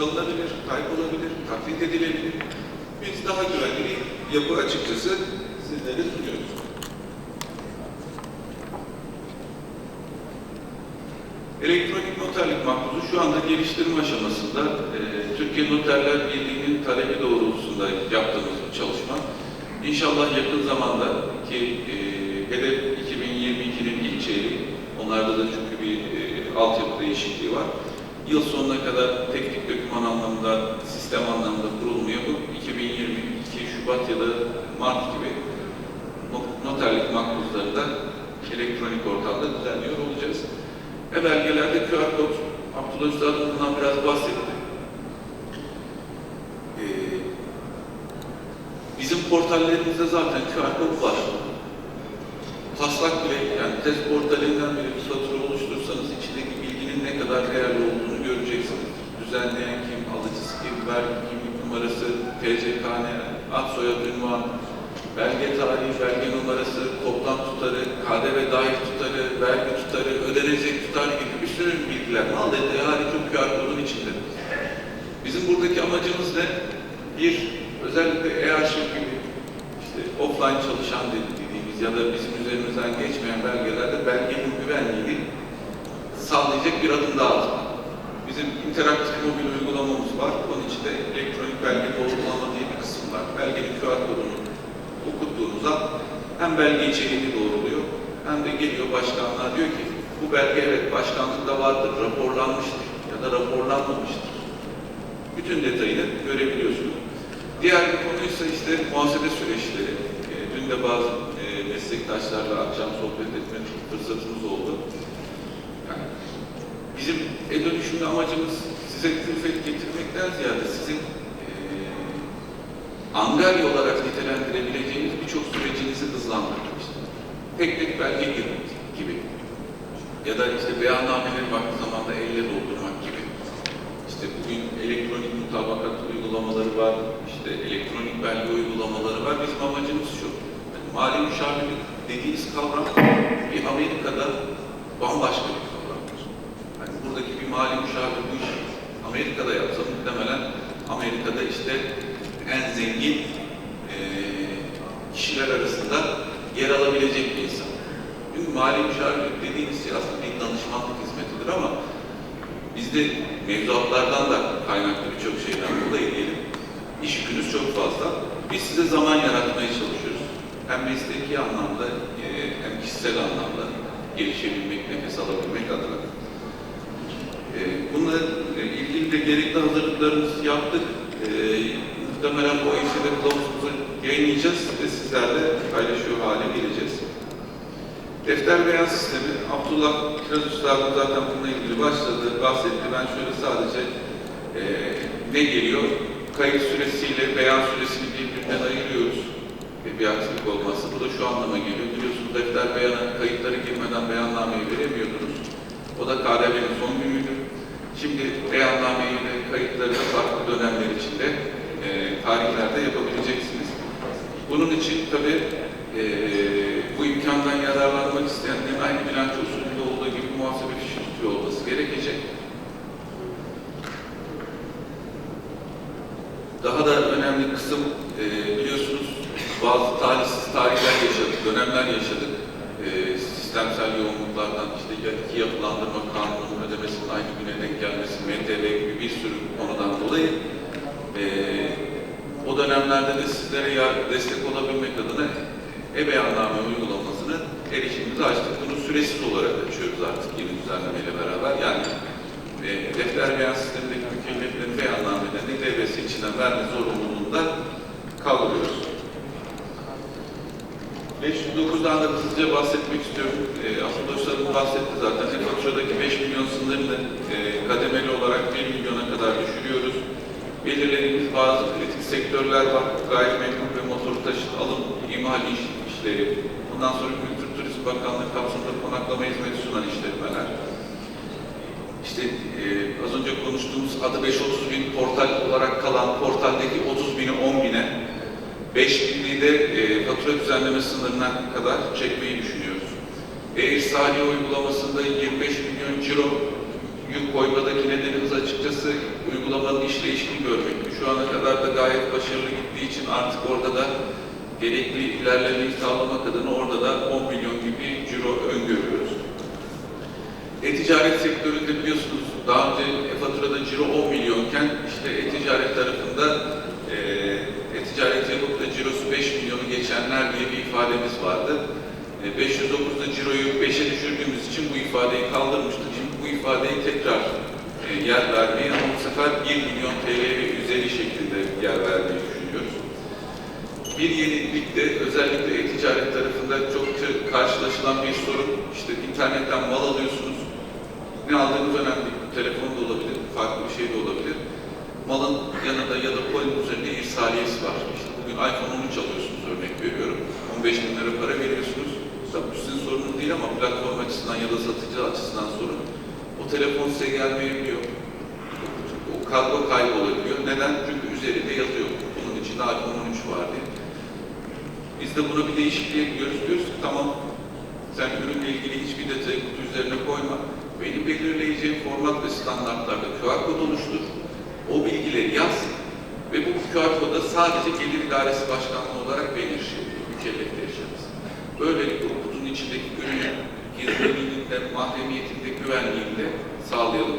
çalınabilir, kaybolabilir, taklit edilebilir. Biz daha güvenli bir yapı açıkçası sizlere sunuyoruz. Elektronik noterlik makbuzu şu anda geliştirme aşamasında. Ee, Türkiye Noterler Birliği'nin talebi doğrultusunda yaptığımız bir çalışma. İnşallah yakın zamanda ki e, hedef 2022'nin ilk çeyreği, onlarda da çünkü bir e, altyapı değişikliği var. Yıl sonuna kadar teknik doküman anlamında, sistem anlamında kurulmuyor. Bu 2022 Şubat ya da Mart gibi no- noterlik makbuzları da elektronik ortamda düzenliyor olacağız. E-belgelerde QR kod, Abdullah Üstad bundan biraz bahsetti. Ee, bizim portallerimizde zaten QR kod var. Taslak bile, yani test portalinden bile bir fatura oluşturursanız içindeki bilginin ne kadar değerli olduğunu göreceksiniz. Düzenleyen kim, alıcısı kim, vergi kimlik numarası, TCKN, ad soyad ünvan, belge tarihi, belge numarası, toplam tutarı, KDV dahil tutarı, vergi tutarı, ödenecek tutar gibi bir sürü bilgiler. Mal detayı hariç o QR kodun içinde. Bizim buradaki amacımız ne? Bir, özellikle e-arşiv gibi işte offline çalışan dediğimiz ya da bizim üzerimizden geçmeyen belgelerde belgenin güvenliğini sağlayacak bir adım daha atmak. Bizim interaktif mobil uygulamamız var. Onun içinde elektronik belge doğrulama diye bir kısım var. Belgenin QR kodunu okuttuğunuzda hem belge içeriğini doğruluyor hem de geliyor başkanlığa diyor ki bu belge evet başkanlıkta vardır, raporlanmıştır ya da raporlanmamıştır. Bütün detayını görebiliyorsunuz. Diğer bir konuysa işte muhasebe süreçleri. E, dün de bazı e, meslektaşlarla akşam sohbet etme fırsatımız oldu. Yani bizim e-dönüşümlü amacımız size külfet getirmekten ziyade sizin e, angarya olarak nitelendirebileceğiniz birçok sürecinizi hızlandırmak işte. Tek tek belge girmek gibi. Ya da işte beyannameleri vakti zamanda elle doldurmak gibi. İşte bugün elektronik mutabakat uygulamaları var, işte elektronik belge uygulamaları var. Bizim amacımız şu, yani mali müşavirlik dediğiniz kavram bir Amerika'da bambaşka bir kavramdır. Yani buradaki bir mali müşavir bu işi Amerika'da yapsa muhtemelen Amerika'da işte en zengin eee, kişiler arasında yer alabilecek bir insan. Çünkü mali müşavirlik dediğimiz şey aslında bir danışmanlık hizmetidir ama bizde mevzuatlardan da kaynaklı birçok şeyden dolayı diyelim. İş yükünüz çok fazla. Biz size zaman yaratmaya çalışıyoruz. Hem mesleki anlamda eee, hem kişisel anlamda gelişebilmek, nefes alabilmek adına. Bununla e, ilgili de gerekli hazırlıklarımızı yaptık. Eee muhtemelen bu OECD kılavuzumuzu yayınlayacağız ve sizlerle paylaşıyor hale geleceğiz. Defter beyan sistemi, Abdullah Kiraz Üstad'ın zaten bununla ilgili başladı, bahsetti. Ben şöyle sadece eee, ne geliyor? Kayıt süresiyle beyan süresini birbirinden ayırıyoruz. Ve bir aksilik olmazsa bu da şu anlama geliyor. Biliyorsunuz defter beyana kayıtları girmeden beyannameyi veremiyordunuz. O da KDV'nin son günüydü. Şimdi beyannameyi ve kayıtları da farklı dönemler içinde eee tarihlerde yapabileceksiniz. Bunun için tabii eee, bu imkandan yararlanmak isteyenlerin aynı bilanço usulünde olduğu gibi muhasebe fişi tutuyor olması gerekecek. Daha da önemli kısım eee, biliyorsunuz bazı talihsiz tarihler yaşadık, dönemler yaşadık. Eee, sistemsel yoğunluklardan işte iki yapılandırma kanununun süresiz olarak açıyoruz artık yeni düzenlemeyle beraber. Yani e, defter beyan sistemindeki mükelleflerin beyannamelerini devlet içinden verme zorunluluğundan kaldırıyoruz. 509'dan da hızlıca bahsetmek istiyorum. E, Abdullah Usta'nın bahsetti zaten. E-faturadaki 5 milyon sınırını e, kademeli olarak 1 milyona kadar düşürüyoruz. Belirlediğimiz bazı kritik sektörler var. Gayrimenkul ve motor taşıt alım, imal iş, işleri. Ondan sonra Kültür Turizm Bakanlığı kapsamında konaklama hizmeti sunan işletmeler. İşte e, az önce konuştuğumuz adı 530 bin portal olarak kalan portaldeki 30 bini 10 bine 5 binliği de e, fatura düzenleme sınırına kadar çekmeyi düşünüyoruz. E-İrsaliye uygulamasında 25 milyon ciro yük koymadaki nedeni hız açık açıkçası uygulamanın işleyişini görmekti. Şu ana kadar da gayet başarılı gittiği için artık orada da gerekli ilerlemeyi sağlamak adına orada da 10 milyon gibi ciro öngörüyoruz. E-ticaret sektöründe biliyorsunuz daha önce e-faturada ciro 10 milyonken işte e-ticaret tarafında e, e-ticaret yapıp da cirosu 5 milyonu geçenler diye bir ifademiz vardı. E, 509'da ciroyu 5'e düşürdüğümüz için bu ifadeyi kaldırmıştık. Şimdi bu ifadeyi tekrar e, yer vermeyi ama bu sefer 1 milyon TL ve üzeri şeklinde yer vermeyi düşünüyoruz. Bir yenilik de özellikle e-ticaret tarafında çok karşılaşılan bir sorun. İşte internetten mal alıyorsunuz. Ne aldığınız önemli. Telefon da olabilir, farklı bir şey de olabilir. Malın yanında ya da kolin üzerinde irsaliyesi var. İşte bugün iPhone 13 alıyorsunuz örnek veriyorum. 15 bin lira para veriyorsunuz. Tabii sizin sorunuz değil ama platform açısından ya da satıcı açısından sorun. O telefon size gelmeyebiliyor. O kargo kaybolabiliyor. Neden? Çünkü üzerinde yazıyor. Bunun içinde iPhone 13 var diye. Biz de buna bir değişikliğe gidiyoruz. Diyoruz ki tamam sen ürünle ilgili hiçbir detayı kutu üzerine koyma. Benim belirleyeceğim format ve standartlarda QR kod oluştur. O bilgileri yaz ve bu QR koda sadece Gelir İdaresi Başkanlığı olarak ben erişim, mükellef erişiriz. Böylelikle o kutunun içindeki ürünün gizliliğinde, mahremiyetinde, güvenliğinde sağlayalım